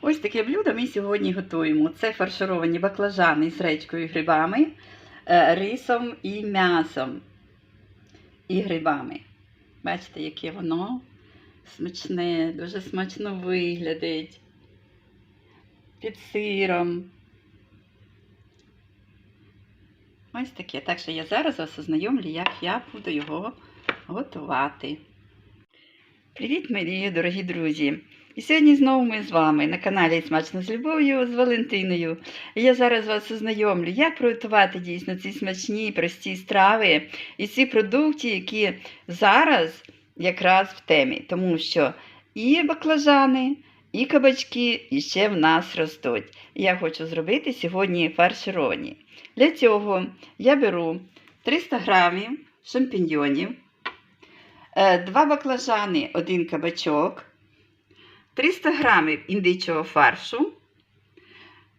Ось таке блюдо ми сьогодні готуємо. Це фаршировані баклажани з речкою і грибами, е, рисом і м'ясом і грибами. Бачите, яке воно смачне, дуже смачно виглядить. Під сиром. Ось таке. Так що я зараз вас ознайомлю, як я буду його готувати. Привіт, мої дорогі друзі! І сьогодні знову ми з вами на каналі Смачно з любов'ю з Валентиною. І я зараз вас ознайомлю, як приготувати дійсно ці смачні, прості страви і ці продукти, які зараз якраз в темі. Тому що і баклажани, і кабачки і ще в нас ростуть. Я хочу зробити сьогодні фаршировані. Для цього я беру 300 грамів шампіньйонів, е, два баклажани, один кабачок, 300 грамів індичого фаршу,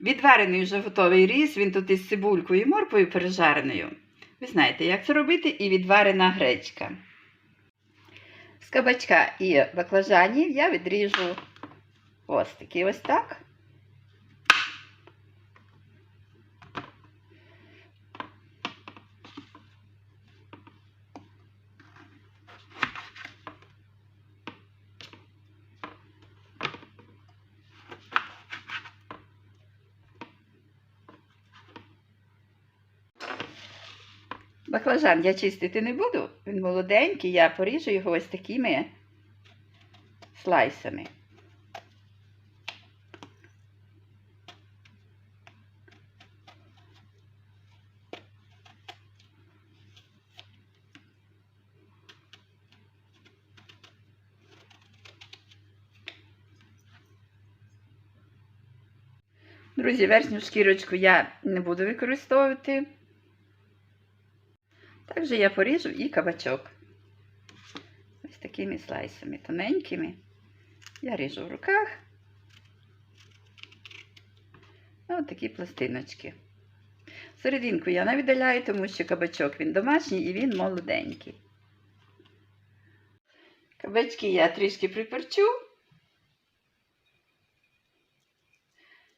відварений вже готовий ріс, він тут із цибулькою і морквою пережареною. Ви знаєте, як це робити, і відварена гречка. З кабачка і баклажанів я відріжу ось такі ось так. Баклажан я чистити не буду, він молоденький, я поріжу його ось такими слайсами. Друзі, верхню шкірочку я не буду використовувати. Також я поріжу і кабачок. Ось такими слайсами тоненькими. Я ріжу в руках. Ось такі пластиночки. Серединку я не видаляю, тому що кабачок він домашній і він молоденький. Кабачки я трішки приперчу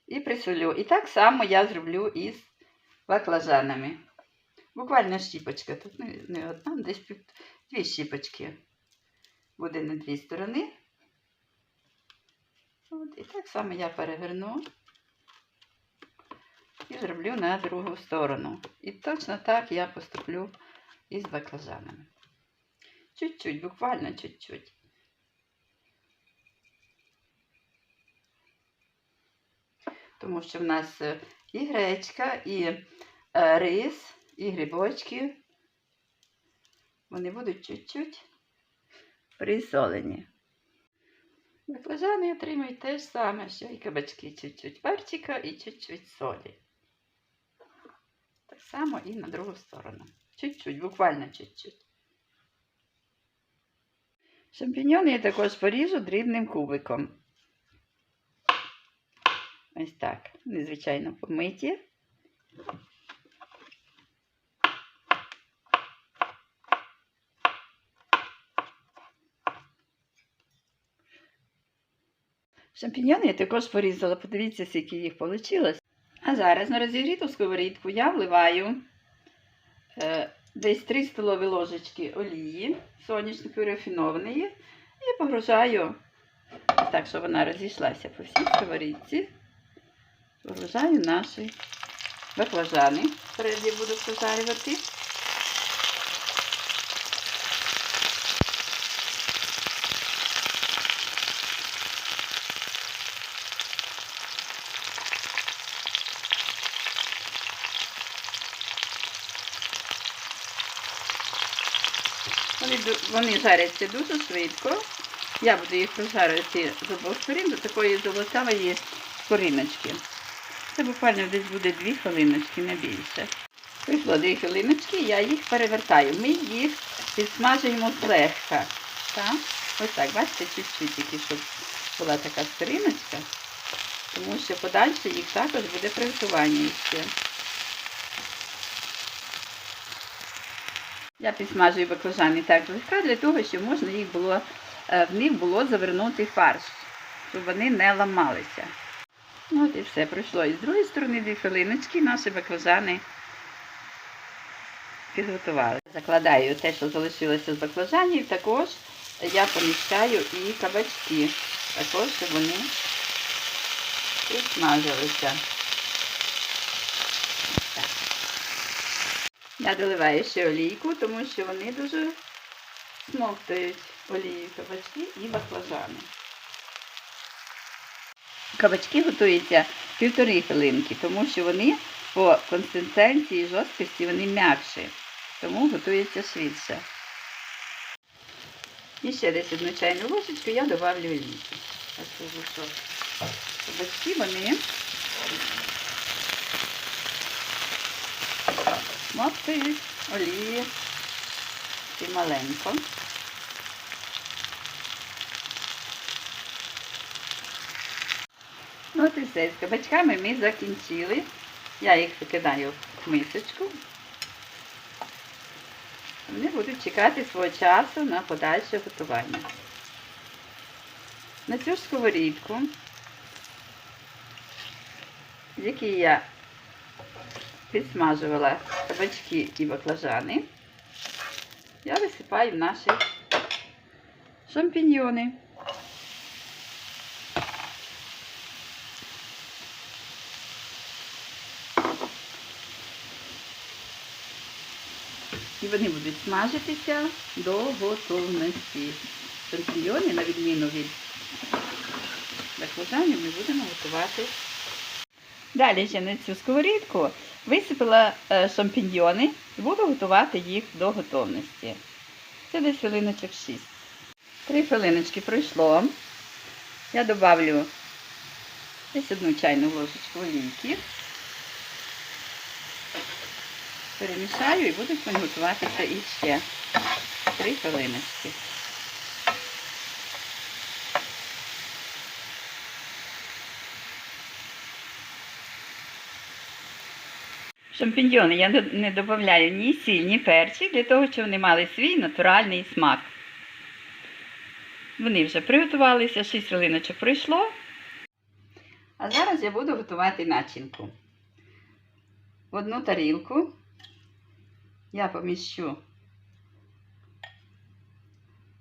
і присолю. І так само я зроблю із баклажанами. Буквально щіпочка. Тут не, не одна, десь пів, дві щіпочки. Буде на дві сторони. От, і так само я переверну і зроблю на другу сторону. І точно так я поступлю із баклажанами. Чуть-чуть, буквально чуть-чуть. Тому що в нас е, і гречка, і е, рис і грибочки, вони будуть чуть-чуть присолені. Баклажани отримують те ж саме, що і кабачки чуть-чуть перчика і чуть-чуть солі. Так само і на другу сторону. Чуть-чуть, буквально чуть-чуть. Шампіньони я також поріжу дрібним кубиком. Ось так, незвичайно помиті. Шампіньони я також порізала, подивіться, скільки їх вийшло. А зараз на розігріту сковорідку я вливаю е, десь 3 столові ложечки олії сонячної рафінованої і погружаю, так, щоб вона розійшлася по всій сковорідці. Погружаю наші баклажани. Прежде буду пожарювати. Вони, жаряться дуже швидко. Я буду їх прожарити з обох сторін до такої золотавої кориночки. Це буквально десь буде 2 хвилиночки, не більше. Прийшло 2 хвилиночки, я їх перевертаю. Ми їх підсмажуємо злегка. Так? Ось так, бачите, чуть-чуть тільки, щоб була така скориночка. Тому що подальше їх також буде приготування ще. Я підсмажую баклажани так злегка для того, щоб можна їх було, е, в них було завернути фарш, щоб вони не ламалися. От і все пройшло. І з другої сторони дві хвилиночки наші баклажани підготували. Закладаю те, що залишилося з баклажанів, також я поміщаю і кабачки. Також, щоб вони підсмажилися. Ось так. Я доливаю ще олійку, тому що вони дуже смоктують олію кабачки і баклажани. Кабачки готуються півтори хвилинки, тому що вони по консистенції жорсткості вони м'якші, тому готується швидше. І ще десь одну чайну ложечку я добавлю олійки. Кабачки вони смоктують олії і маленько. Ну, От і все. З кабачками ми закінчили. Я їх викидаю в мисочку. Вони будуть чекати свого часу на подальше готування. На цю ж сковорідку, в якій я підсмажувала кабачки і баклажани, я висипаю наші шампіньйони. І вони будуть смажитися до готовності. Шампіньйони, на відміну від баклажанів, ми будемо готувати. Далі ще на цю сковорідку висипала е, шампіньйони і буду готувати їх до готовності. Це десь хвилиночок 6. Три хвилиночки пройшло. Я добавлю десь одну чайну ложечку олійки. Перемішаю і будуть вони готуватися іще три хвилиночки. Шампіньйони я не додаю ні сіль, ні перчик, для того, щоб вони мали свій натуральний смак. Вони вже приготувалися, 6 хвилиночок пройшло. А зараз я буду готувати начинку. В одну тарілку я поміщу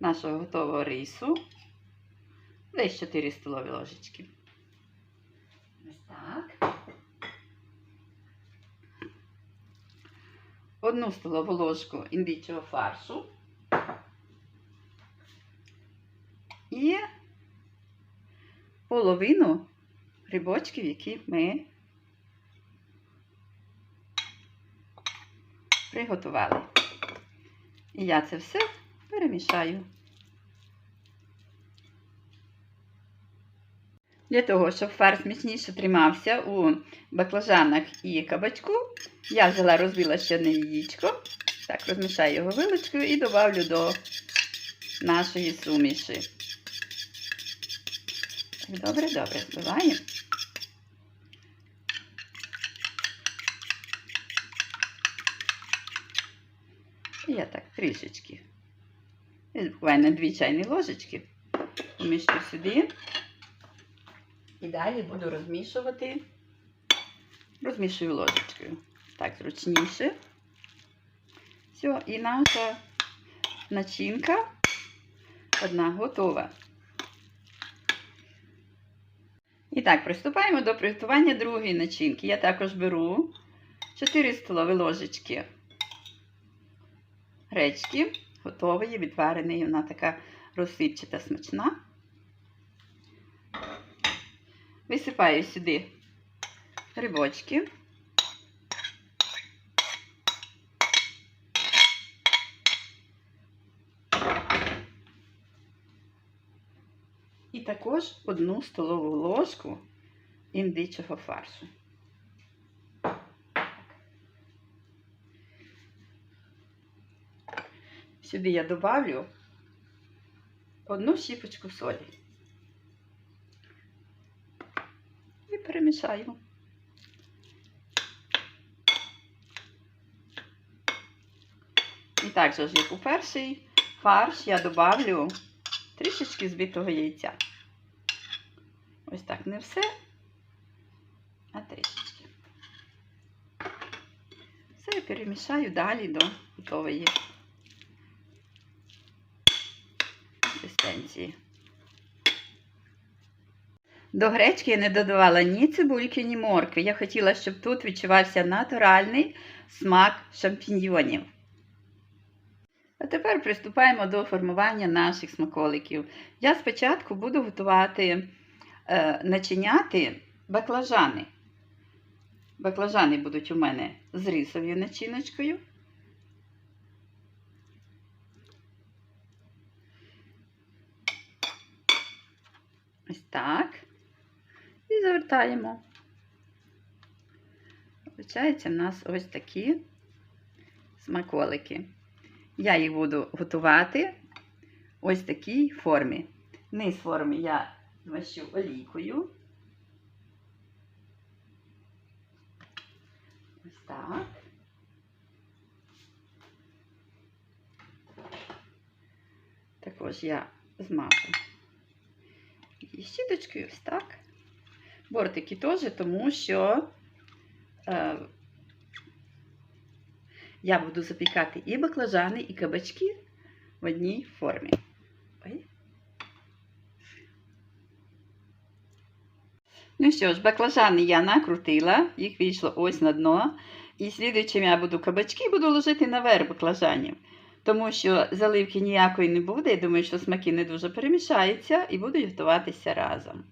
нашого готового рису. Десь 4 столові ложечки. Ось так. Одну столову ложку індичого фаршу. І половину грибочків, які ми приготували. І я це все перемішаю. Для того, щоб фарш міцніше тримався у баклажанах і кабачку, я взяла, розбила ще одне яєчко. Так, розмішаю його вилочкою і добавлю до нашої суміші. Добре, добре, збиваємо. І я так трішечки. Буквально дві чайні ложечки поміщу сюди. І далі буду розмішувати. Розмішую ложечкою. Так, зручніше. Все, і наша начинка одна готова. І так, приступаємо до приготування другої начинки. Я також беру 4 столові ложечки гречки, готової, відвареної. Вона така розсипчата смачна. Висипаю сюди грибочки. І також одну столову ложку індичого фаршу. Сюди я добавлю одну щіпочку солі. І перемішаю. І так же як у перший фарш, я добавлю трішечки збитого яйця. Ось так не все. а трішечки. Все перемішаю далі до готової консистенції. До гречки я не додавала ні цибульки, ні моркви. Я хотіла, щоб тут відчувався натуральний смак шампіньйонів. А тепер приступаємо до формування наших смаколиків. Я спочатку буду готувати, е, начиняти баклажани. Баклажани будуть у мене з рисовою начиночкою. Ось так. І завертаємо. Получається, в нас ось такі смаколики. Я їх буду готувати ось такій формі. Низ форми я змащу олійкою. Ось так. Також я змажу і щіточкою ось так. Бортики теж, тому що е, я буду запікати і баклажани, і кабачки в одній формі. Ну що ж, баклажани я накрутила, їх вийшло ось на дно. І слідуючим я буду кабачки буду ложити наверх баклажанів. Тому що заливки ніякої не буде. Я думаю, що смаки не дуже перемішаються і будуть готуватися разом.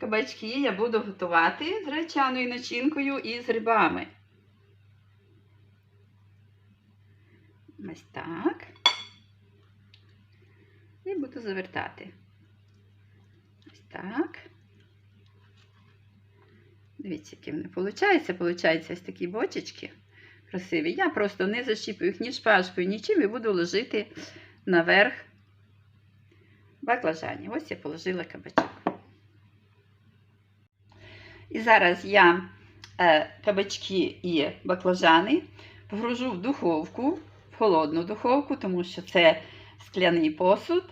Кабачки я буду готувати з гречаною начинкою і з грибами. Ось так. І буду завертати. Ось так. Дивіться, які вони получаються. Получаються ось такі бочечки красиві. Я просто не защіпую їх ні шпажкою, нічим і буду ложити наверх баклажанів. Ось я положила кабачок. І зараз я е, кабачки і баклажани погружу в духовку, в холодну духовку, тому що це скляний посуд.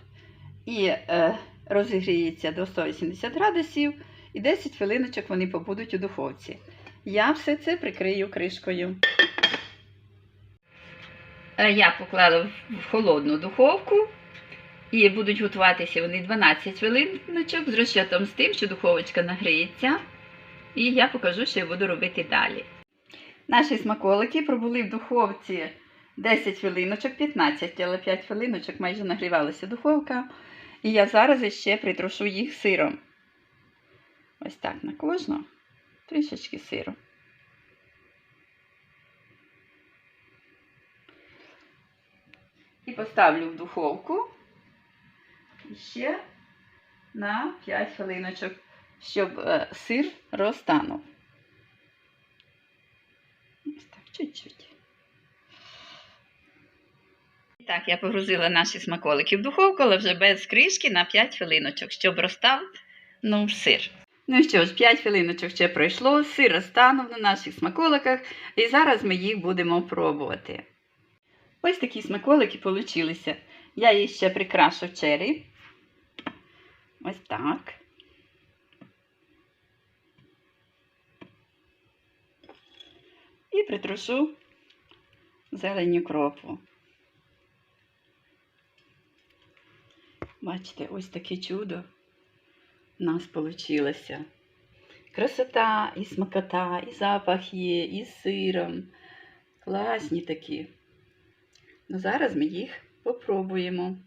І е, розігріється до 180 градусів, і 10 хвилиночок вони побудуть у духовці. Я все це прикрию кришкою. Е, Я поклала в холодну духовку. І будуть готуватися вони 12 хвилиночок з розчетом з тим, що духовочка нагріється. І я покажу, що я буду робити далі. Наші смаколики пробули в духовці 10 хвилиночок, 15, але 5 хвилиночок майже нагрівалася духовка. І я зараз ще притрушу їх сиром. Ось так на кожну. Трішечки сиру. І поставлю в духовку ще на 5 хвилиночок, щоб е, сир розтанув. Ось так, чуть-чуть. Так, я погрузила наші смаколики в духовку, але вже без кришки на 5 хвилиночок, щоб розстав ну, сир. Ну що ж, 5 хвилиночок ще пройшло, сир розтанув на наших смаколиках, і зараз ми їх будемо пробувати. Ось такі смаколики получилися. Я їх ще прикрашу чері. Ось так. І притрушу зеленню кропу. Бачите, ось таке чудо в нас вийшло. Красота, і смакота, і запах є, і з сиром. Класні такі. Ну, зараз ми їх попробуємо.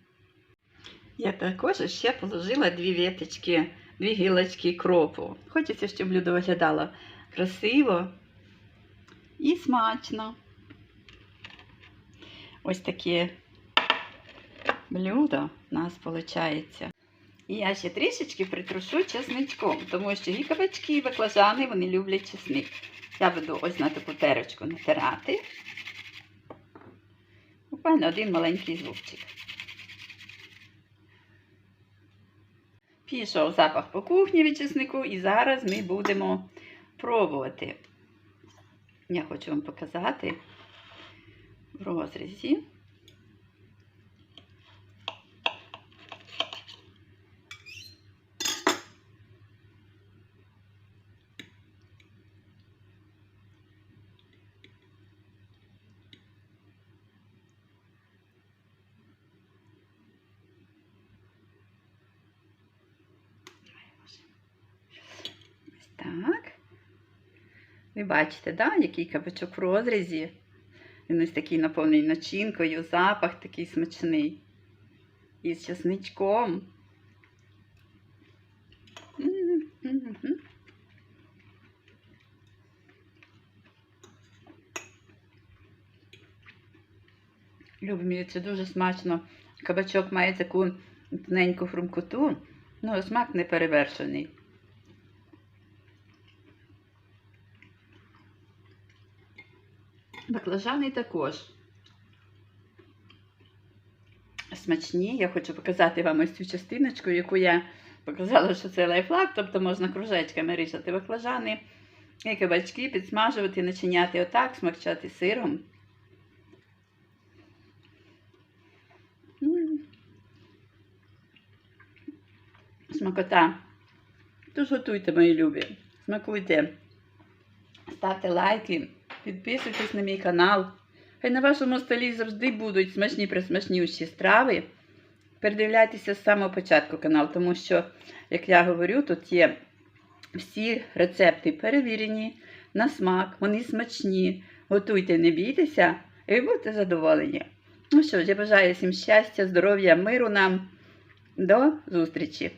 Я також ще положила дві веточки, дві гілочки кропу. Хочеться, щоб блюдо виглядало красиво і смачно. Ось таке блюдо у нас виходить. І я ще трішечки притрушу чесничком, тому що і кабачки, і баклажани вони люблять чесник. Я буду ось на таку терочку натирати. Буквально один маленький зубчик. Пішов запах по кухні від чеснику, і зараз ми будемо пробувати. Я хочу вам показати в розрізі. Так. Ви бачите, да, який кабачок в розрізі. Він ось такий наповнений начинкою, запах такий смачний. І з чесничком. М, м, м. Любимі, це дуже смачно. Кабачок має таку тоненьку хрумкоту, ну, смак не Баклажани також. Смачні. Я хочу показати вам ось цю частиночку, яку я показала, що це лайфлак, тобто можна кружечками різати баклажани і кабачки, підсмажувати, начиняти отак, смакчати сиром. Смакота. Тож готуйте, мої любі. Смакуйте. Ставте лайки, підписуйтесь на мій канал. Хай на вашому столі завжди будуть смачні присмачніші страви. Передивляйтеся з самого початку канал, тому що, як я говорю, тут є всі рецепти перевірені на смак, вони смачні. Готуйте, не бійтеся, і ви будете задоволені. Ну що ж, я бажаю всім щастя, здоров'я, миру нам. До зустрічі!